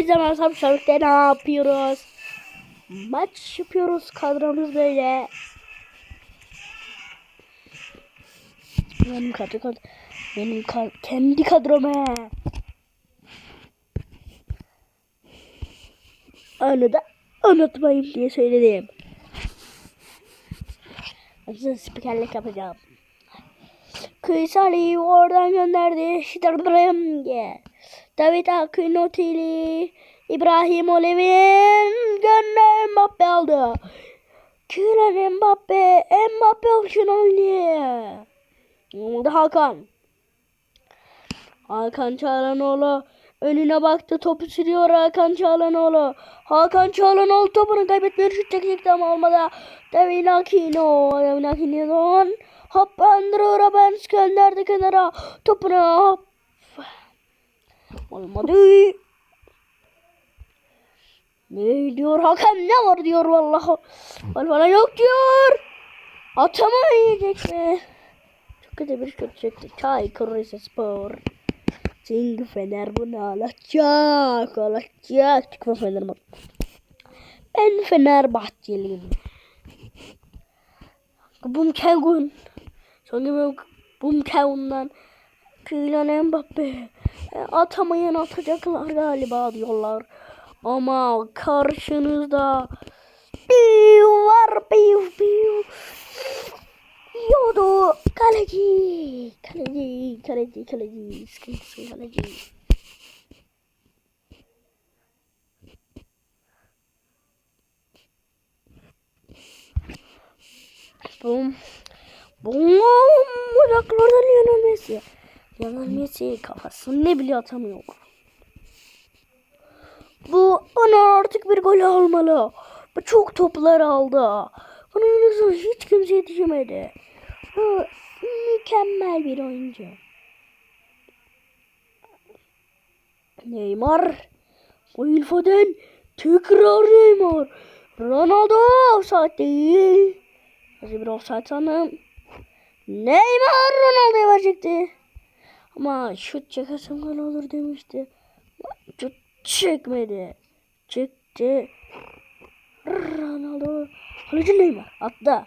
Hepinize merhaba arkadaşlar. Ne yapıyoruz? Maç yapıyoruz. Kadromuz böyle. Benim kadro kadro. Benim ka kendi kadrom he. Onu da unutmayayım diye söyledim. Size spikerlik yapacağım. Kıysali oradan gönderdi. Şidarbrım diye. David Akın Otili. İbrahim Olivin gönder Mbappe aldı. Kylian Mbappe. Mbappe opsiyonel. Hakan. Hakan Çağlanoğlu önüne baktı topu sürüyor Hakan Çağlanoğlu. Hakan Çağlanoğlu topunu kaybetmiyor şut çekecekti ama olmadı. David Aquino. David Aquino'dan hop Andrew Robbins gönderdi kenara. Topunu hop. Olmadı. Ne diyor Hakan ne var diyor vallahi. Gol falan yok diyor. Atamayacak mi? Çok kötü bir şut çekti. Çaykur Rizespor. Çünkü Fener bunu alacak. Alacak. Çıkma Fener bak. Ben Fenerbahçeliyim. Bum Kengun. Sonra Bum Kengun'dan Kylian Mbappe. Atamayan atacaklar galiba diyorlar. Ama karşınızda bir var bir bir Yodo kaleci kaleci kaleci kaleci sıkıntısı kaleci. Bum Bum Uzaklardan Lionel Messi Lionel Messi kafasını ne bile atamıyor Bu ona artık bir gol almalı. Bu çok toplar aldı. Bunun nasıl hiç kimse yetişemedi. Bu mükemmel bir oyuncu. Neymar. Will Foden Tekrar Neymar. Ronaldo offside değil. Hadi bir offside sanırım. Neymar Ronaldo'ya verecekti. Ama şut çekersem gol olur demişti. Şut çekmedi. Çekti. Ronaldo. Kaleci Neymar attı.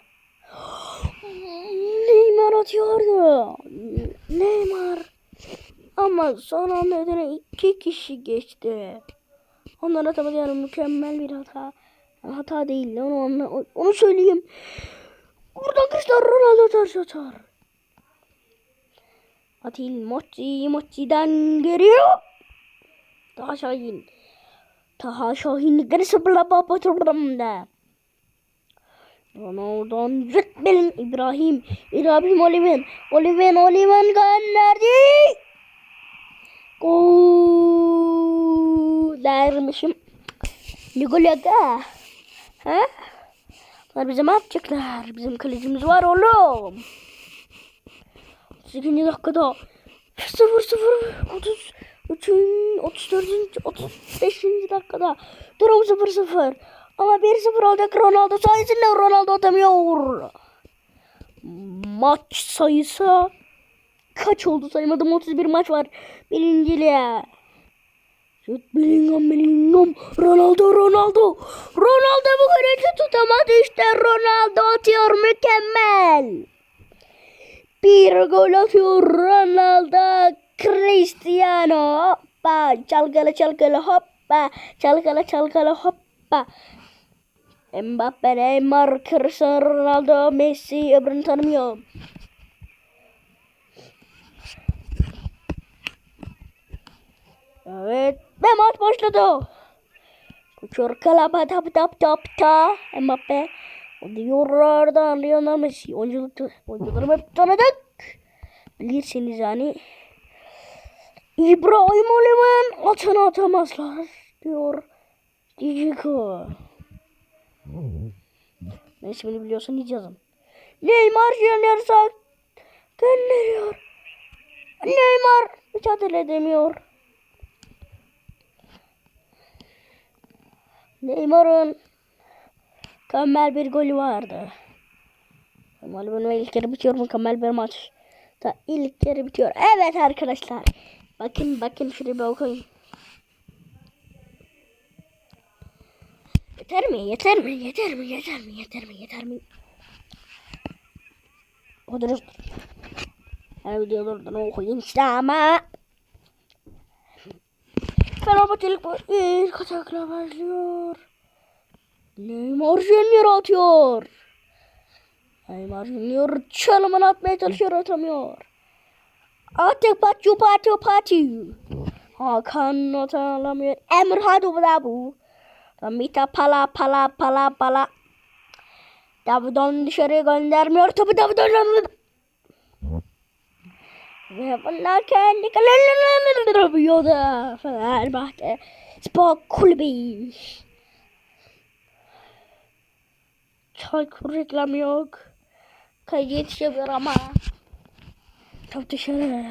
Neymar atıyordu. Neymar. Ama son anda ödene iki kişi geçti. Onlar atamadı yani mükemmel bir hata. Hata değil onu, onu, onu söyleyeyim. Buradan Cristiano Ronaldo ters atar. Atil Mochi Mochi'den geliyor. Daha Şahin. Daha Şahin geri sebelah baba turumda. Ronaldo'dan Rıkbel'in İbrahim. İbrahim Oliven. Oliven Oliven gönderdi. Gol dermişim. Ne gol aga? Ha? Bunlar bize ne yapacaklar? Bizim kalecimiz var oğlum. 8. dakikada 0 0 33 34. 35. dakikada durum 0 0. Ama 1 0 olacak Ronaldo sayesinde Ronaldo atamıyor. Maç sayısı kaç oldu saymadım 31 maç var birinciliğe. Bellingham, Bellingham, Ronaldo, Ronaldo. Ronaldo bu kaleci tutamadı işte Ronaldo atıyor mükemmel. Bir gol atıyor Ronaldo Cristiano. Hoppa çalkala çalkala hoppa çalkala çalkala hoppa. Mbappe, Neymar, Cristiano Ronaldo, Messi öbürünü tanımıyorum. Evet. Ve maç başladı. Uçur kalaba tap tap tap ta. Mbappe. Diyorlardan Lionel Messi. Oyunculuk, oyuncularımı hep tanıdık. Bilirsiniz yani. İbrahim Oliven atını atamazlar diyor. Diciko. Ben ismini biliyorsan hiç yazın. Neymar Junior gönderiyor. Neymar mücadele edemiyor. Neymar'ın mükemmel bir golü vardı. Malum ilk yarı bitiyor mükemmel bir maç. Da ilk yarı bitiyor. Evet arkadaşlar. Bakın bakın şuraya bir okuyun. Yeter mi? Yeter mi? Yeter mi? Yeter mi? Yeter mi? Yeter mi? O da Her videolardan okuyun işte ama. Fenerbahçelik bu ilk atakla başlıyor. Neymar Junior atıyor. Neymar Junior çalımını atmaya çalışıyor atamıyor. Atı patı patı patı. Hakan not alamıyor. Emir hadi bu da bu. Mita pala pala pala pala. Davidon dışarıya göndermiyor. Topu Davidon. Ve bunlar kendi kalelerini yapıyor da. Fenerbahçe Spor Kulübü. Çaykur reklam yok. Kayıt yetişemiyor ama. Top dışarı.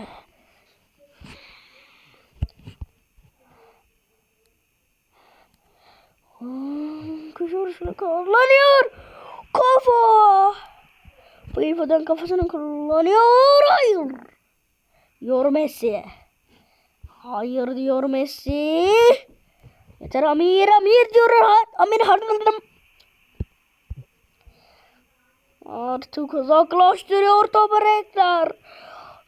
Köşe vuruşunu kullanıyor. Kafa. Bu ifadan kafasını kullanıyor. Hayır. Diyor Messi. Hayır diyor Messi. Yeter Amir Amir diyor. Amir Harun. Artık uzaklaştırıyor topu renkler.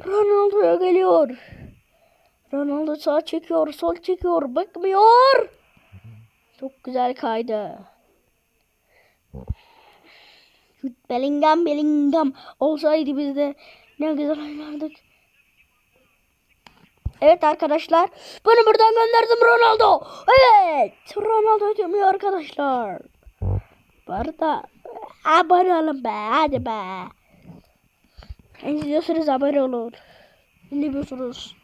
Ronaldo'ya geliyor. Ronaldo sağ çekiyor, sol çekiyor, bakmıyor. Çok güzel kaydı. Bellingham, Bellingham olsaydı biz de ne güzel oynardık. Evet arkadaşlar. Bunu buradan gönderdim Ronaldo. Evet. Ronaldo ödemiyor arkadaşlar. Bu arada abone olun be. Hadi be. İzliyorsanız abone olun. Dinlemiyorsunuz.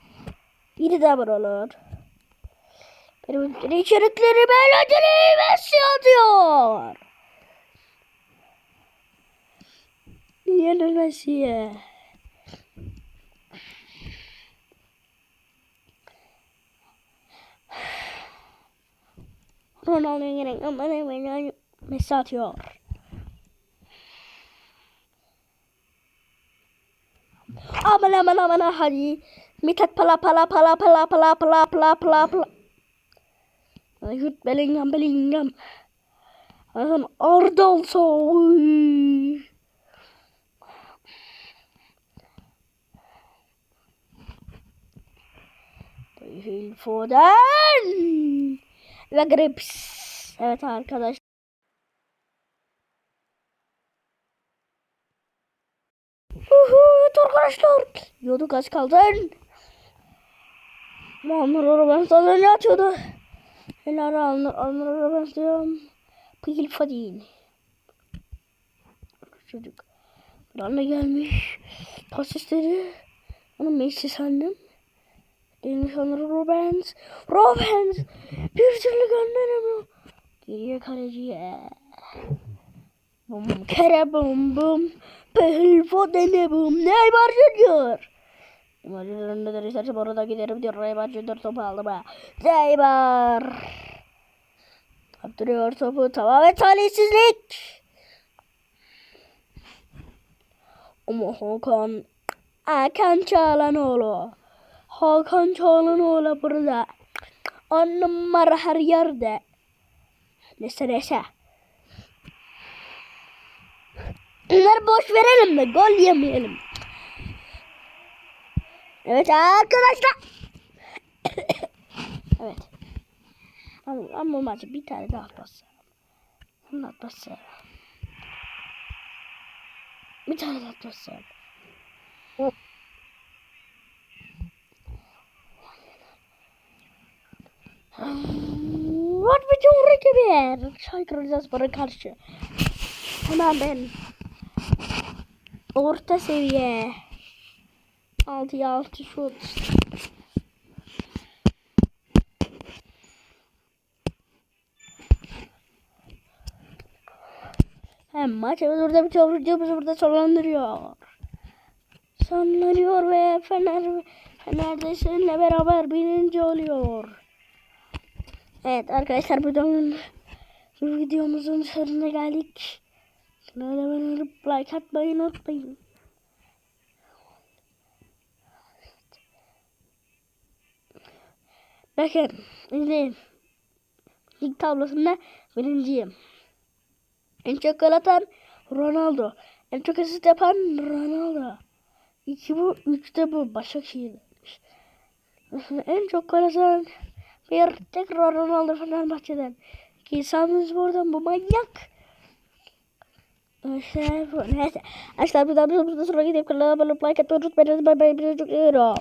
Yine de abone olun. Benim içeriklerimi eğlenceli Messi atıyor. Lionel Messi'ye. Ronaldo'ya gerek ama ne Messi atıyor. Aman aman hadi. Mithat pala pala pala pala pala pala pala pala pala. Jude Bellingham Bellingham. Hasan Ardal Soy. Phil Foden. Ve Grips. Evet arkadaşlar. Evet arkadaşlar. Diyorduk az kaldın. Muammer Orban sana ne atıyordu? Helal alnır alnır Orban diyorum. Pil Fadin. Çocuk. Rana gelmiş. Pas istedi. Onu Messi sandım. Değilmiş onları Robens. Robens. Bir türlü gönderemiyor. Geriye kaleciye. Bum kere bum bum. Pehil fodene bum. Neymar Junior. Neymar Junior'ın da bu arada giderim diyor. Neymar Junior topu aldı be. Neymar. Kaptırıyor topu. Tamamen talihsizlik. Ama Hakan. Hakan Çağlanoğlu. Hakan Çağlanoğlu burada. On numara her yerde. Neyse neyse. Bunları boş verelim de gol yemeyelim. Evet arkadaşlar. evet. Ama, ama maçı bir tane daha atmazsa. Bunu atmazsa. Bir tane daha atmazsa. What bir uğraşı bir. Çaykıracağız bana karşı. Hemen ben. Orta seviye. 6'ya 6 şut. Hem maç evet burada çok videomuz burada sonlandırıyor. Sonlanıyor ve Fener Fener seninle beraber birinci oluyor. Evet arkadaşlar bu videomuzun sonuna geldik. Kanala abone olup like atmayı unutmayın. Bakın izleyin. lig tablosunda birinciyim. En çok gol atan Ronaldo. En çok asist yapan Ronaldo. İki bu, üç de bu. Başakşehir. En çok gol atan bir tekrar Ronaldo Fenerbahçe'den. Ki Samsunspor'dan bu manyak. Bu. Neyse. Arkadaşlar bir daha bir sonra gidip kanala abone olmayı like atmayı unutmayın. Bir çok seviyorum.